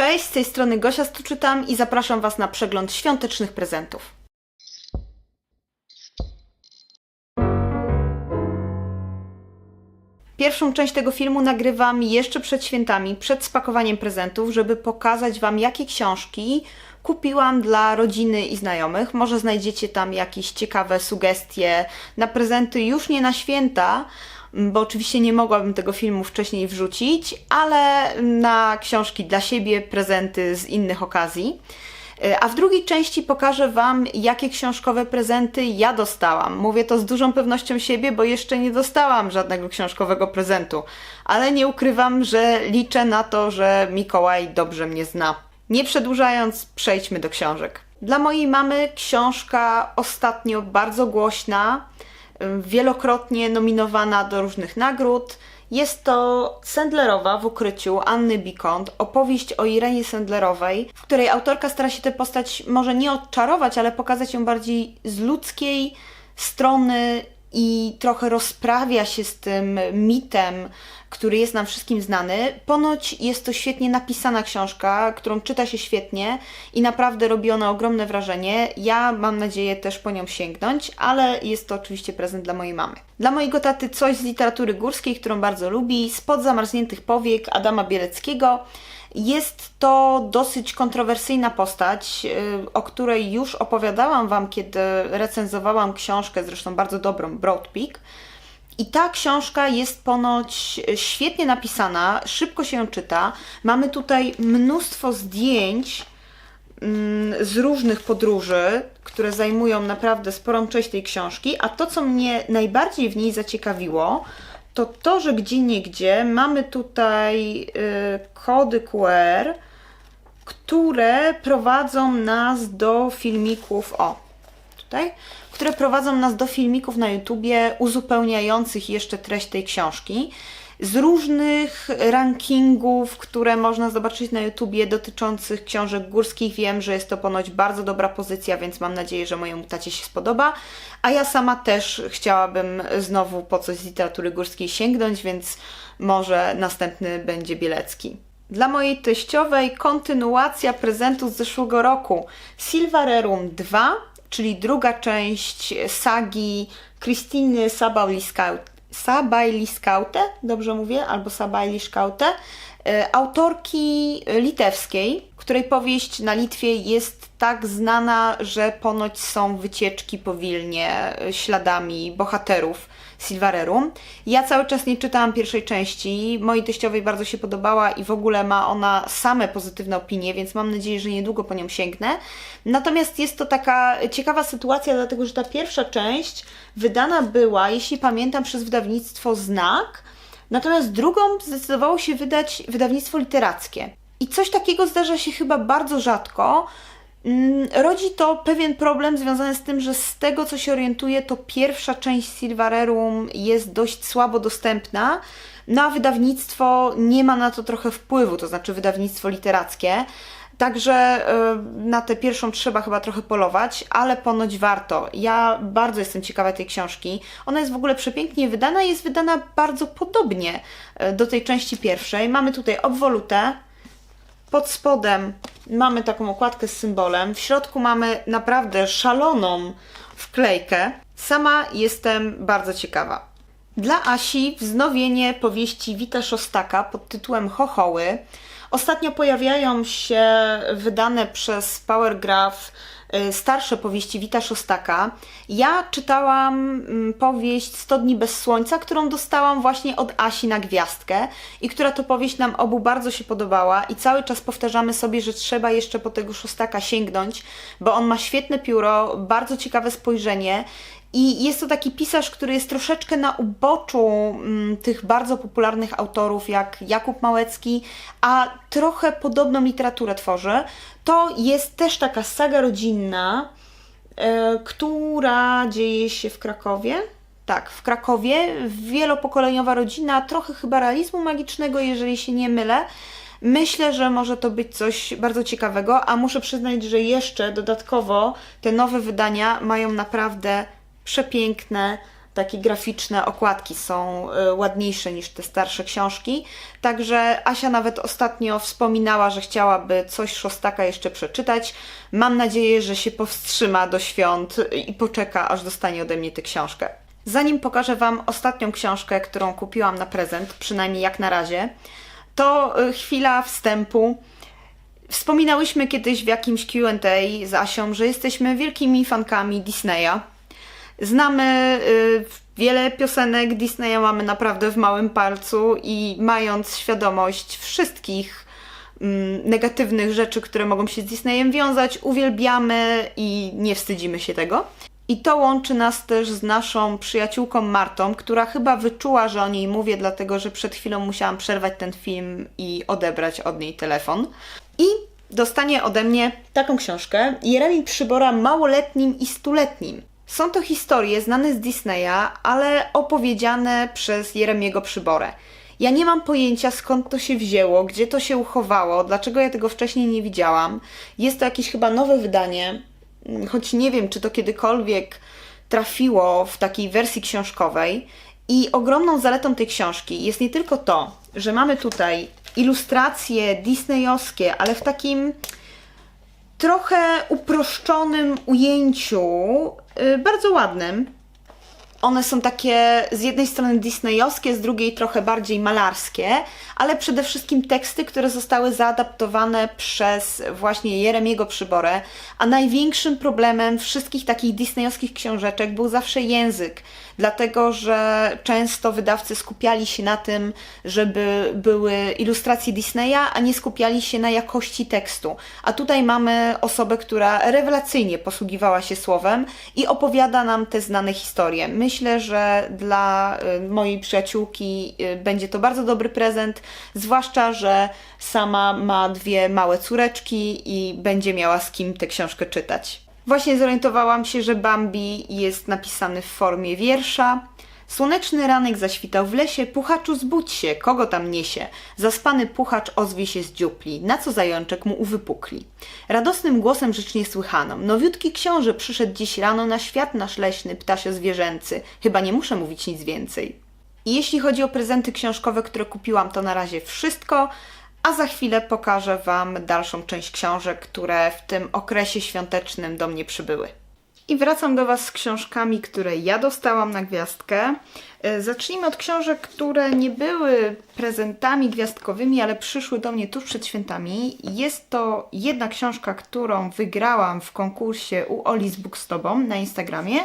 Cześć, z tej strony Gosia Stuczytam i zapraszam Was na przegląd świątecznych prezentów. Pierwszą część tego filmu nagrywam jeszcze przed świętami, przed spakowaniem prezentów, żeby pokazać Wam, jakie książki kupiłam dla rodziny i znajomych. Może znajdziecie tam jakieś ciekawe sugestie na prezenty już nie na święta, bo oczywiście nie mogłabym tego filmu wcześniej wrzucić, ale na książki dla siebie, prezenty z innych okazji. A w drugiej części pokażę Wam, jakie książkowe prezenty ja dostałam. Mówię to z dużą pewnością siebie, bo jeszcze nie dostałam żadnego książkowego prezentu, ale nie ukrywam, że liczę na to, że Mikołaj dobrze mnie zna. Nie przedłużając, przejdźmy do książek. Dla mojej mamy książka ostatnio bardzo głośna, wielokrotnie nominowana do różnych nagród. Jest to Sandlerowa w ukryciu Anny Bikont, opowieść o Irenie Sandlerowej, w której autorka stara się tę postać może nie odczarować, ale pokazać ją bardziej z ludzkiej strony i trochę rozprawia się z tym mitem, który jest nam wszystkim znany. Ponoć jest to świetnie napisana książka, którą czyta się świetnie i naprawdę robi ona ogromne wrażenie. Ja mam nadzieję też po nią sięgnąć, ale jest to oczywiście prezent dla mojej mamy. Dla mojego taty coś z literatury górskiej, którą bardzo lubi, spod zamarzniętych powiek Adama Bieleckiego. Jest to dosyć kontrowersyjna postać, yy, o której już opowiadałam Wam, kiedy recenzowałam książkę, zresztą bardzo dobrą, Broad Peak. I ta książka jest ponoć świetnie napisana, szybko się ją czyta. Mamy tutaj mnóstwo zdjęć mm, z różnych podróży, które zajmują naprawdę sporą część tej książki, a to, co mnie najbardziej w niej zaciekawiło, to to, że gdzie mamy tutaj y, kody QR, które prowadzą nas do filmików. O, tutaj, które prowadzą nas do filmików na YouTubie uzupełniających jeszcze treść tej książki. Z różnych rankingów, które można zobaczyć na YouTubie dotyczących książek górskich, wiem, że jest to ponoć bardzo dobra pozycja, więc mam nadzieję, że mojemu tacie się spodoba. A ja sama też chciałabym znowu po coś z literatury górskiej sięgnąć, więc może następny będzie Bielecki. Dla mojej teściowej kontynuacja prezentu z zeszłego roku Silvarerum 2 czyli druga część sagi Krystyny Sabajliskaute, dobrze mówię, albo Sabajliszkaute, autorki litewskiej, której powieść na Litwie jest tak znana, że ponoć są wycieczki po Wilnie śladami bohaterów Silvarerum. Ja cały czas nie czytałam pierwszej części, mojej teściowej bardzo się podobała i w ogóle ma ona same pozytywne opinie, więc mam nadzieję, że niedługo po nią sięgnę. Natomiast jest to taka ciekawa sytuacja, dlatego że ta pierwsza część wydana była, jeśli pamiętam, przez wydawnictwo Znak, natomiast drugą zdecydowało się wydać wydawnictwo literackie. I coś takiego zdarza się chyba bardzo rzadko, rodzi to pewien problem związany z tym, że z tego co się orientuję, to pierwsza część Silvarerum jest dość słabo dostępna, no a wydawnictwo nie ma na to trochę wpływu, to znaczy wydawnictwo literackie. Także y, na tę pierwszą trzeba chyba trochę polować, ale ponoć warto. Ja bardzo jestem ciekawa tej książki. Ona jest w ogóle przepięknie wydana, jest wydana bardzo podobnie y, do tej części pierwszej. Mamy tutaj obwolutę, pod spodem mamy taką okładkę z symbolem. W środku mamy naprawdę szaloną wklejkę. Sama jestem bardzo ciekawa. Dla Asi wznowienie powieści Wita Szostaka pod tytułem Chochoły. Ostatnio pojawiają się wydane przez Powergraph starsze powieści Wita Szostaka. Ja czytałam mm, powieść 100 dni bez słońca, którą dostałam właśnie od Asi na gwiazdkę i która to powieść nam obu bardzo się podobała i cały czas powtarzamy sobie, że trzeba jeszcze po tego Szostaka sięgnąć, bo on ma świetne pióro, bardzo ciekawe spojrzenie i jest to taki pisarz, który jest troszeczkę na uboczu mm, tych bardzo popularnych autorów jak Jakub Małecki, a trochę podobną literaturę tworzy. To jest też taka saga rodzinna, e, która dzieje się w Krakowie. Tak, w Krakowie. Wielopokoleniowa rodzina, trochę chyba realizmu magicznego, jeżeli się nie mylę. Myślę, że może to być coś bardzo ciekawego, a muszę przyznać, że jeszcze dodatkowo te nowe wydania mają naprawdę przepiękne takie graficzne okładki są y, ładniejsze niż te starsze książki. Także Asia nawet ostatnio wspominała, że chciałaby coś Szostaka jeszcze przeczytać. Mam nadzieję, że się powstrzyma do świąt i poczeka, aż dostanie ode mnie tę książkę. Zanim pokażę Wam ostatnią książkę, którą kupiłam na prezent, przynajmniej jak na razie, to y, chwila wstępu. Wspominałyśmy kiedyś w jakimś QA z Asią, że jesteśmy wielkimi fankami Disneya. Znamy y, wiele piosenek Disneya, mamy naprawdę w małym palcu i mając świadomość wszystkich mm, negatywnych rzeczy, które mogą się z Disneyem wiązać, uwielbiamy i nie wstydzimy się tego. I to łączy nas też z naszą przyjaciółką Martą, która chyba wyczuła, że o niej mówię, dlatego że przed chwilą musiałam przerwać ten film i odebrać od niej telefon. I dostanie ode mnie taką książkę Jeremi Przybora Małoletnim i Stuletnim. Są to historie znane z Disneya, ale opowiedziane przez Jeremiego Przyborę. Ja nie mam pojęcia skąd to się wzięło, gdzie to się uchowało, dlaczego ja tego wcześniej nie widziałam. Jest to jakieś chyba nowe wydanie, mm, choć nie wiem, czy to kiedykolwiek trafiło w takiej wersji książkowej. I ogromną zaletą tej książki jest nie tylko to, że mamy tutaj ilustracje disneyowskie, ale w takim trochę uproszczonym ujęciu, bardzo ładnym. One są takie z jednej strony disneyowskie, z drugiej trochę bardziej malarskie, ale przede wszystkim teksty, które zostały zaadaptowane przez właśnie Jeremiego Przyborę, a największym problemem wszystkich takich disneyowskich książeczek był zawsze język, dlatego że często wydawcy skupiali się na tym, żeby były ilustracje Disneya, a nie skupiali się na jakości tekstu. A tutaj mamy osobę, która rewelacyjnie posługiwała się słowem i opowiada nam te znane historie. Myślę, że dla y, mojej przyjaciółki y, będzie to bardzo dobry prezent, zwłaszcza, że sama ma dwie małe córeczki i będzie miała z kim tę książkę czytać. Właśnie zorientowałam się, że Bambi jest napisany w formie wiersza. Słoneczny ranek zaświtał w lesie, puchaczu zbudź się, kogo tam niesie? Zaspany puchacz ozwie się z dziupli, na co zajączek mu uwypukli. Radosnym głosem rzecz niesłychaną, nowiutki książę przyszedł dziś rano na świat nasz leśny, ptasio zwierzęcy, chyba nie muszę mówić nic więcej. I jeśli chodzi o prezenty książkowe, które kupiłam, to na razie wszystko, a za chwilę pokażę Wam dalszą część książek, które w tym okresie świątecznym do mnie przybyły. I wracam do Was z książkami, które ja dostałam na gwiazdkę. E, Zacznijmy od książek, które nie były prezentami gwiazdkowymi, ale przyszły do mnie tuż przed świętami. Jest to jedna książka, którą wygrałam w konkursie u Oli z Bookstobą na Instagramie.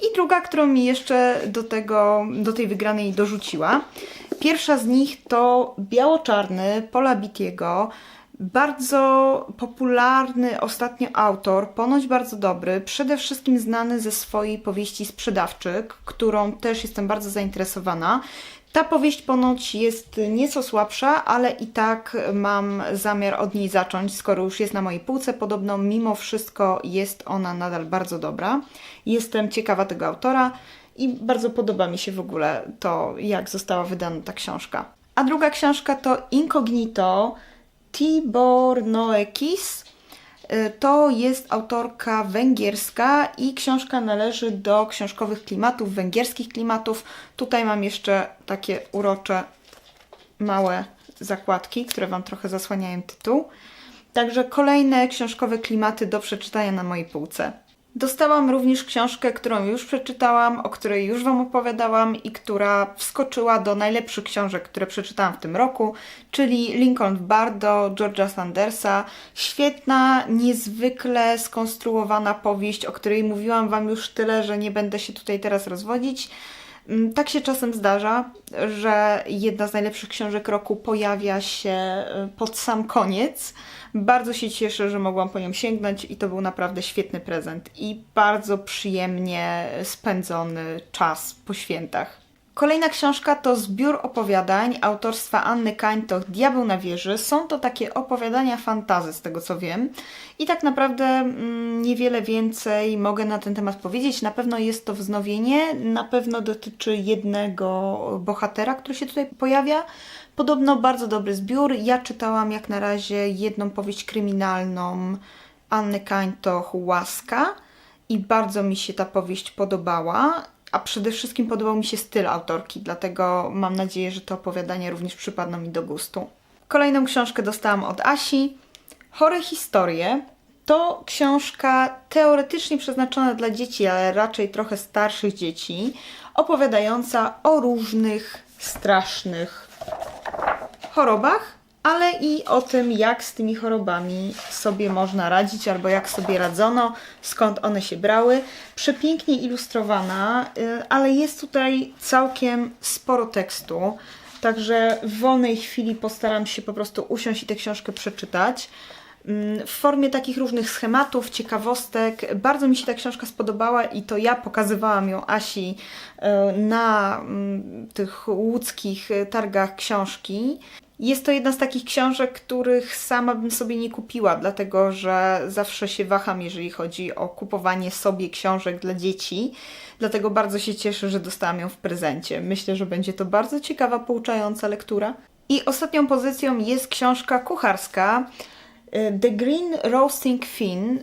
I druga, którą mi jeszcze do, tego, do tej wygranej dorzuciła. Pierwsza z nich to Biało-Czarny Paula Bitiego. Bardzo popularny ostatnio autor, ponoć bardzo dobry, przede wszystkim znany ze swojej powieści Sprzedawczyk, którą też jestem bardzo zainteresowana. Ta powieść ponoć jest nieco słabsza, ale i tak mam zamiar od niej zacząć, skoro już jest na mojej półce. Podobno mimo wszystko jest ona nadal bardzo dobra. Jestem ciekawa tego autora i bardzo podoba mi się w ogóle to, jak została wydana ta książka. A druga książka to Incognito Tibor Noekis. Y, To jest autorka węgierska i książka należy do książkowych klimatów, węgierskich klimatów. Tutaj mam jeszcze takie urocze, małe zakładki, które Wam trochę zasłaniają tytuł. Także kolejne książkowe klimaty do przeczytania na mojej półce. Dostałam również książkę, którą już przeczytałam, o której już Wam opowiadałam i która wskoczyła do najlepszych książek, które przeczytałam w tym roku, czyli Lincoln w Bardo George'a Sandersa. Świetna, niezwykle skonstruowana powieść, o której mówiłam Wam już tyle, że nie będę się tutaj teraz rozwodzić. Mm, Tak się czasem zdarza, że jedna z najlepszych książek roku pojawia się y, pod sam koniec. Bardzo się cieszę, że mogłam po nią sięgnąć i to był naprawdę świetny prezent i bardzo przyjemnie spędzony czas po świętach. Kolejna książka to zbiór opowiadań autorstwa Anny Kańtoch Diabeł na wieży. Są to takie opowiadania fantazy, z tego co wiem. I tak naprawdę mm, niewiele więcej mogę na ten temat powiedzieć. Na pewno jest to wznowienie, na pewno dotyczy jednego bohatera, który się tutaj pojawia. Podobno bardzo dobry zbiór. Ja czytałam jak na razie jedną powieść kryminalną Anny Kańtoch Łaska i bardzo mi się ta powieść podobała. A przede wszystkim podobał mi się styl autorki, dlatego mam nadzieję, że te opowiadania również przypadną mi do gustu. Kolejną książkę dostałam od Asi. Chore historie to książka teoretycznie przeznaczona dla dzieci, ale raczej trochę starszych dzieci, opowiadająca o różnych strasznych chorobach, ale i o tym, jak z tymi chorobami sobie można radzić, albo jak sobie radzono, skąd one się brały. Przepięknie ilustrowana, y, ale jest tutaj całkiem sporo tekstu. Także w wolnej chwili postaram się po prostu usiąść i tę książkę przeczytać. Mm, W formie takich różnych schematów, ciekawostek. Bardzo mi się ta książka spodobała i to ja pokazywałam ją Asi e, na mm, tych łódzkich e, targach książki. Jest to jedna z takich książek, których sama bym sobie nie kupiła, dlatego że zawsze się waham, jeżeli chodzi o kupowanie sobie książek dla dzieci. Dlatego bardzo się cieszę, że dostałam ją w prezencie. Myślę, że będzie to bardzo ciekawa, pouczająca lektura. I ostatnią pozycją jest książka kucharska. y, The Green Roasting Fin y,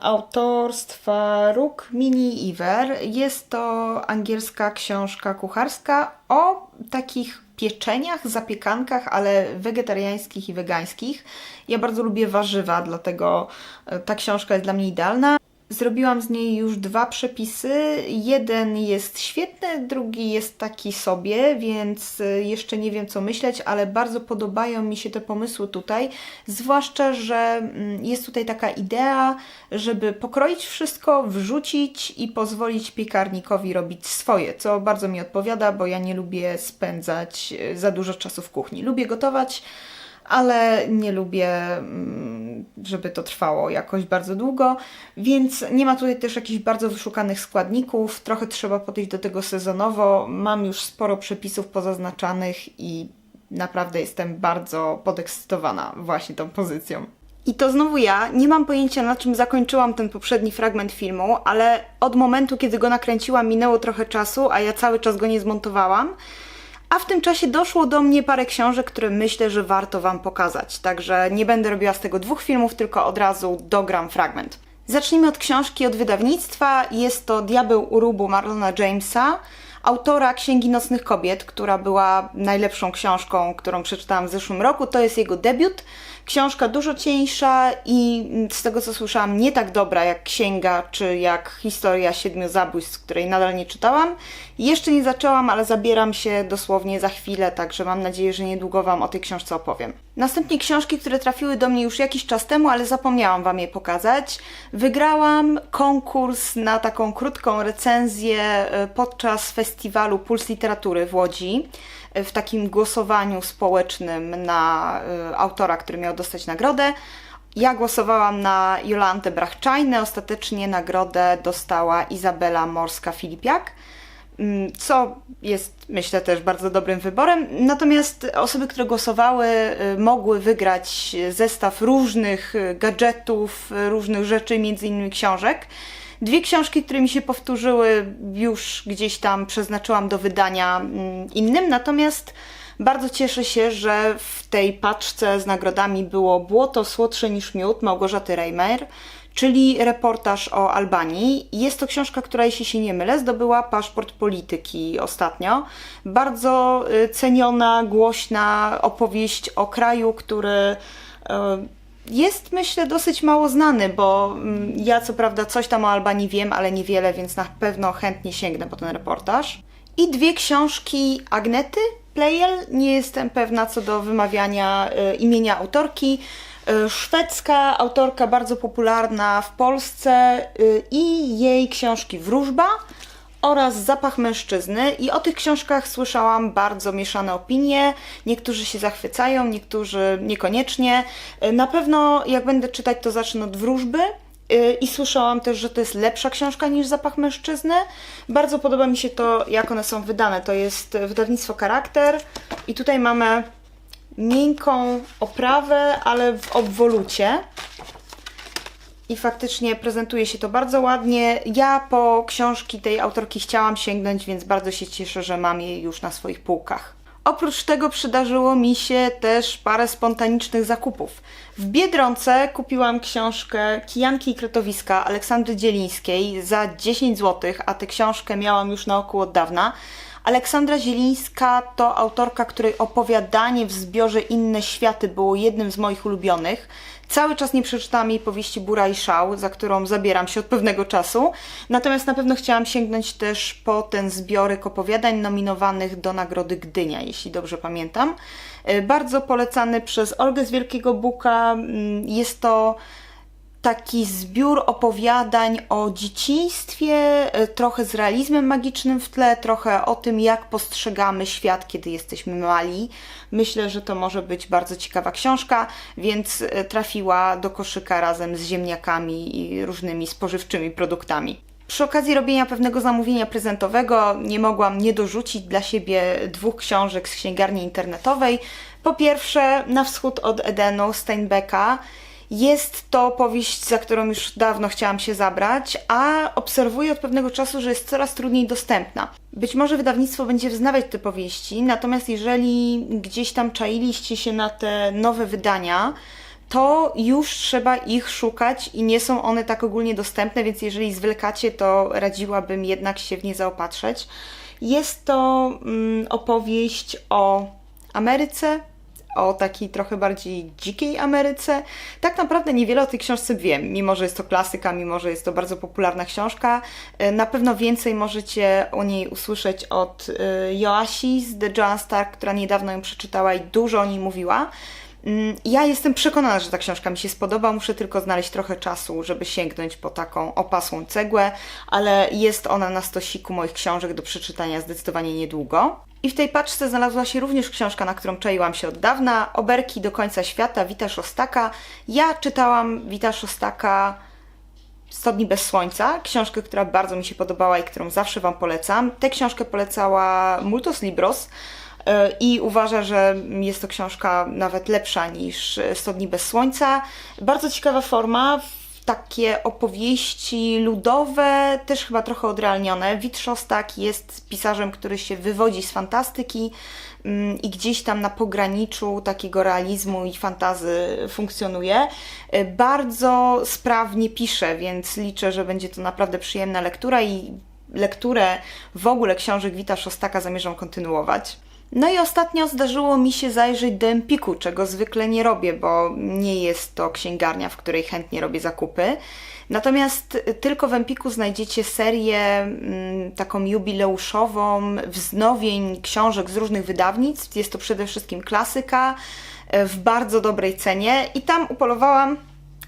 autorstwa Rook Mini Iver. Jest to angielska książka kucharska o takich pieczeniach, zapiekankach, ale wegetariańskich i wegańskich. Ja bardzo lubię warzywa, dlatego y, ta książka jest dla mnie idealna. Zrobiłam z niej już dwa przepisy. Jeden jest świetny, drugi jest taki sobie, więc y, jeszcze nie wiem co myśleć, ale bardzo podobają mi się te pomysły tutaj. Zwłaszcza, że mm, jest tutaj taka idea, żeby pokroić wszystko, wrzucić i pozwolić piekarnikowi robić swoje, co bardzo mi odpowiada, bo ja nie lubię spędzać y, za dużo czasu w kuchni. Lubię gotować ale nie lubię, mm, żeby to trwało jakoś bardzo długo, więc nie ma tutaj też jakichś bardzo wyszukanych składników. Trochę trzeba podejść do tego sezonowo. Mam już sporo przepisów pozaznaczanych i naprawdę jestem bardzo podekscytowana właśnie tą pozycją. I to znowu ja. Nie mam pojęcia, na czym zakończyłam ten poprzedni fragment filmu, ale od momentu, kiedy go nakręciłam, minęło trochę czasu, a ja cały czas go nie zmontowałam. A w tym czasie doszło do mnie parę książek, które myślę, że warto Wam pokazać. Także nie będę robiła z tego dwóch filmów, tylko od razu dogram fragment. Zacznijmy od książki od wydawnictwa. Jest to Diabeł Urubu Marlona Jamesa, autora Księgi Nocnych Kobiet, która była najlepszą książką, którą przeczytałam w zeszłym roku. To jest jego debiut. Książka dużo cieńsza i z tego co słyszałam, nie tak dobra jak księga czy jak historia siedmiu zabójstw, której nadal nie czytałam. Jeszcze nie zaczęłam, ale zabieram się dosłownie za chwilę, także mam nadzieję, że niedługo Wam o tej książce opowiem. Następnie książki, które trafiły do mnie już jakiś czas temu, ale zapomniałam Wam je pokazać. Wygrałam konkurs na taką krótką recenzję e, podczas festiwalu Puls Literatury w Łodzi w takim głosowaniu społecznym na y, autora, który miał dostać nagrodę. Ja głosowałam na Jolantę Brachczajnę, ostatecznie nagrodę dostała Izabela Morska-Filipiak, mm, co jest myślę też bardzo dobrym wyborem. Natomiast osoby, które głosowały, y, mogły wygrać zestaw różnych gadżetów, różnych rzeczy, między innymi książek. Dwie książki, które mi się powtórzyły, już gdzieś tam przeznaczyłam do wydania mm, innym, natomiast bardzo cieszę się, że w tej paczce z nagrodami było Błoto słodsze niż miód Małgorzaty Reimer, czyli reportaż o Albanii. Jest to książka, która, jeśli się nie mylę, zdobyła paszport polityki ostatnio. Bardzo y, ceniona, głośna opowieść o kraju, który y, jest, myślę, dosyć mało znany, bo mm, ja co prawda coś tam o Albanii wiem, ale niewiele, więc na pewno chętnie sięgnę po ten reportaż. I dwie książki Agnety Plejel, nie jestem pewna co do wymawiania y, imienia autorki. Y, szwedzka autorka, bardzo popularna w Polsce y, i jej książki Wróżba oraz Zapach mężczyzny. I o tych książkach słyszałam bardzo mieszane opinie. Niektórzy się zachwycają, niektórzy niekoniecznie. Y, Na pewno jak będę czytać, to zacznę od wróżby. Y, I słyszałam też, że to jest lepsza książka niż Zapach mężczyzny. Bardzo podoba mi się to, jak one są wydane. To jest wydawnictwo Charakter i tutaj mamy miękką oprawę, ale w obwolucie. I faktycznie prezentuje się to bardzo ładnie. Ja po książki tej autorki chciałam sięgnąć, więc bardzo się cieszę, że mam je już na swoich półkach. Oprócz tego przydarzyło mi się też parę spontanicznych zakupów. W Biedronce kupiłam książkę Kijanki i Kretowiska Aleksandry Dzielińskiej za 10 zł, a tę książkę miałam już na oku od dawna. Aleksandra Zielińska to autorka, której opowiadanie w zbiorze Inne Światy było jednym z moich ulubionych. Cały czas nie przeczytałam jej powieści Bura i Szał, za którą zabieram się od pewnego czasu. Natomiast na pewno chciałam sięgnąć też po ten zbiorek opowiadań nominowanych do Nagrody Gdynia, jeśli dobrze pamiętam. E, Bardzo polecany przez Olgę z Wielkiego Buka. Mm, Jest to taki zbiór opowiadań o dzieciństwie, e, trochę z realizmem magicznym w tle, trochę o tym, jak postrzegamy świat, kiedy jesteśmy mali. Myślę, że to może być bardzo ciekawa książka, więc e, trafiła do koszyka razem z ziemniakami i różnymi spożywczymi produktami. Przy okazji robienia pewnego zamówienia prezentowego nie mogłam nie dorzucić dla siebie dwóch książek z księgarni internetowej. Po pierwsze, Na wschód od Edenu Steinbecka. Jest to powieść, za którą już dawno chciałam się zabrać, a obserwuję od pewnego czasu, że jest coraz trudniej dostępna. Być może wydawnictwo będzie wznawiać te powieści, natomiast jeżeli gdzieś tam czailiście się na te nowe wydania, to już trzeba ich szukać i nie są one tak ogólnie dostępne, więc jeżeli zwlekacie, to radziłabym jednak się w nie zaopatrzeć. Jest to mm, opowieść o Ameryce, o takiej trochę bardziej dzikiej Ameryce. Tak naprawdę niewiele o tej książce wiem, mimo że jest to klasyka, mimo że jest to bardzo popularna książka. E, Na pewno więcej możecie o niej usłyszeć od e, Joasi z The Joan Stark, która niedawno ją przeczytała i dużo o niej mówiła. Mm, Ja jestem przekonana, że ta książka mi się spodoba, muszę tylko znaleźć trochę czasu, żeby sięgnąć po taką opasłą cegłę, ale jest ona na stosiku moich książek do przeczytania zdecydowanie niedługo. I w tej paczce znalazła się również książka, na którą czaiłam się od dawna, Oberki do końca świata, Wita Szostaka. Ja czytałam Wita Szostaka 100 dni bez słońca, książkę, która bardzo mi się podobała i którą zawsze Wam polecam. Tę książkę polecała Multos Libros i uważa, że jest to książka nawet lepsza niż 100 dni bez słońca. Bardzo ciekawa forma, takie opowieści ludowe, też chyba trochę odrealnione. Wit Szostak jest pisarzem, który się wywodzi z fantastyki mm, i gdzieś tam na pograniczu takiego realizmu i fantazy funkcjonuje. Y, Bardzo sprawnie pisze, więc liczę, że będzie to naprawdę przyjemna lektura i lekturę w ogóle książek Wita Szostaka zamierzam kontynuować. No i ostatnio zdarzyło mi się zajrzeć do Empiku, czego zwykle nie robię, bo nie jest to księgarnia, w której chętnie robię zakupy. Natomiast tylko w Empiku znajdziecie serię mm, taką jubileuszową wznowień książek z różnych wydawnictw. Jest to przede wszystkim klasyka e, w bardzo dobrej cenie i tam upolowałam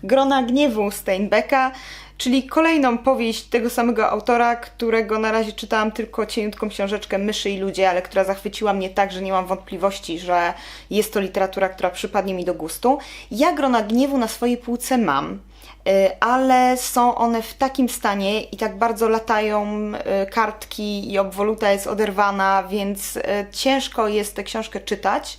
Grona Gniewu Steinbecka, czyli kolejną powieść tego samego autora, którego na razie czytałam tylko cieniutką książeczkę Myszy i ludzie, ale która zachwyciła mnie tak, że nie mam wątpliwości, że jest to literatura, która przypadnie mi do gustu. Ja Grona Gniewu na swojej półce mam. y, Ale są one w takim stanie i tak bardzo latają y, kartki i obwoluta jest oderwana, więc y, ciężko jest tę książkę czytać.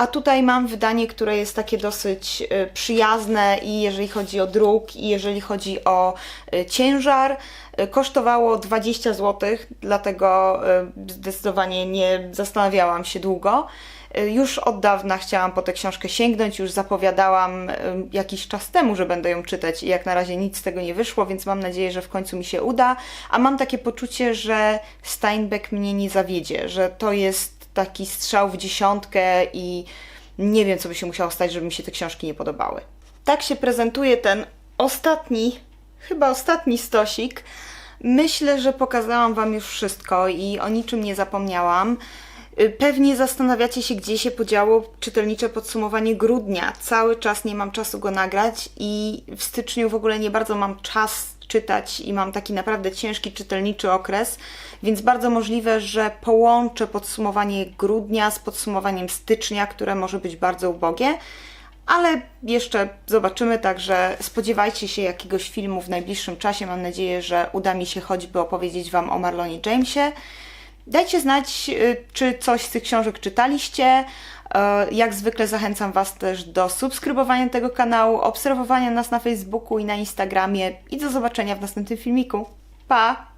A tutaj mam wydanie, które jest takie dosyć y, przyjazne i jeżeli chodzi o druk, i jeżeli chodzi o y, ciężar. Y, Kosztowało 20 zł, dlatego zdecydowanie nie zastanawiałam się długo. Już od dawna chciałam po tę książkę sięgnąć, już zapowiadałam jakiś czas temu, że będę ją czytać i jak na razie nic z tego nie wyszło, więc mam nadzieję, że w końcu mi się uda. A mam takie poczucie, że Steinbeck mnie nie zawiedzie, że to jest taki strzał w dziesiątkę i nie wiem, co by się musiało stać, żeby mi się te książki nie podobały. Tak się prezentuje ten ostatni, chyba ostatni stosik. Myślę, że pokazałam Wam już wszystko i o niczym nie zapomniałam. Y, Pewnie zastanawiacie się, gdzie się podziało czytelnicze podsumowanie grudnia. Cały czas nie mam czasu go nagrać i w styczniu w ogóle nie bardzo mam czas czytać i mam taki naprawdę ciężki czytelniczy okres, więc bardzo możliwe, że połączę podsumowanie grudnia z podsumowaniem stycznia, które może być bardzo ubogie. Ale jeszcze zobaczymy, także spodziewajcie się jakiegoś filmu w najbliższym czasie. Mam nadzieję, że uda mi się choćby opowiedzieć Wam o Marlonie Jamesie. Dajcie znać, y, czy coś z tych książek czytaliście. E, jak zwykle zachęcam Was też do subskrybowania tego kanału, obserwowania nas na Facebooku i na Instagramie i do zobaczenia w następnym filmiku. Pa!